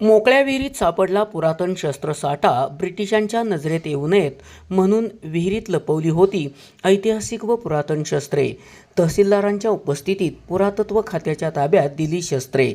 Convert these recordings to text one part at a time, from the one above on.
मोकळ्या विहिरीत सापडला पुरातन शस्त्रसाठा ब्रिटिशांच्या नजरेत येऊ नयेत म्हणून विहिरीत लपवली होती ऐतिहासिक व पुरातन शस्त्रे. तहसीलदारांच्या उपस्थितीत पुरातत्व खात्याच्या ताब्यात दिली शस्त्रे.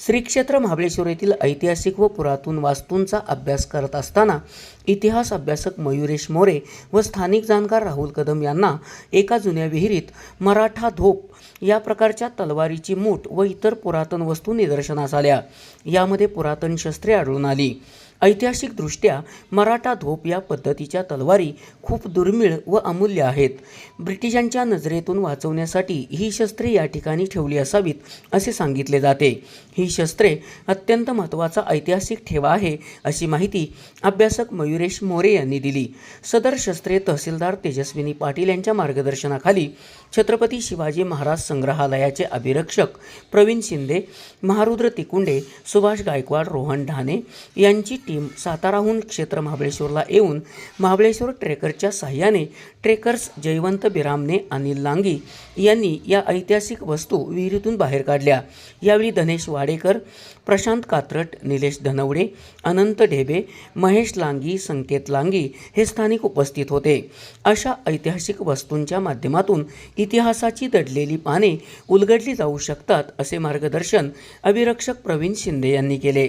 श्री क्षेत्र महाबळेश्वर येथील ऐतिहासिक व पुरातन वास्तूंचा अभ्यास करत असताना इतिहास अभ्यासक मयुरेश मोरे व स्थानिक जाणकार राहुल कदम यांना एका जुन्या विहिरीत मराठा धोप या प्रकारच्या तलवारीची मूठ व इतर पुरातन वस्तू निदर्शनास आल्या. यामध्ये पुरातन शस्त्रे आढळून आली. ऐतिहासिकदृष्ट्या मराठा धोप या पद्धतीच्या तलवारी खूप दुर्मिळ व अमूल्य आहेत. ब्रिटिशांच्या नजरेतून वाचवण्यासाठी ही शस्त्रे या ठिकाणी ठेवली असावीत असे सांगितले जाते. ही शस्त्रे अत्यंत महत्त्वाचा ऐतिहासिक ठेवा आहे अशी माहिती अभ्यासक मयुरेश मोरे यांनी दिली. सदर शस्त्रे तहसीलदार तेजस्विनी पाटील यांच्या मार्गदर्शनाखाली छत्रपती शिवाजी महाराज संग्रहालयाचे अभिरक्षक प्रवीण शिंदे महारुद्र तिकुंडे सुभाष गायकवाड रोहन ढाणे यांची टीम साताराहून क्षेत्र महाबळेश्वरला येऊन महाबळेश्वर ट्रेकरच्या सहाय्याने ट्रेकर्स जयवंत बिरामने अनिल लांगी यांनी या ऐतिहासिक वस्तू विहिरीतून बाहेर काढल्या. यावेळी धनेश वाडेकर प्रशांत कात्रट निलेश धनवडे अनंत ढेबे महेश लांगी संकेत लांगी हे स्थानिक उपस्थित होते. अशा ऐतिहासिक वस्तूंच्या माध्यमातून इतिहासाची दडलेली पाने उलगडली जाऊ शकतात असे मार्गदर्शन अभिरक्षक प्रवीण शिंदे यांनी केले.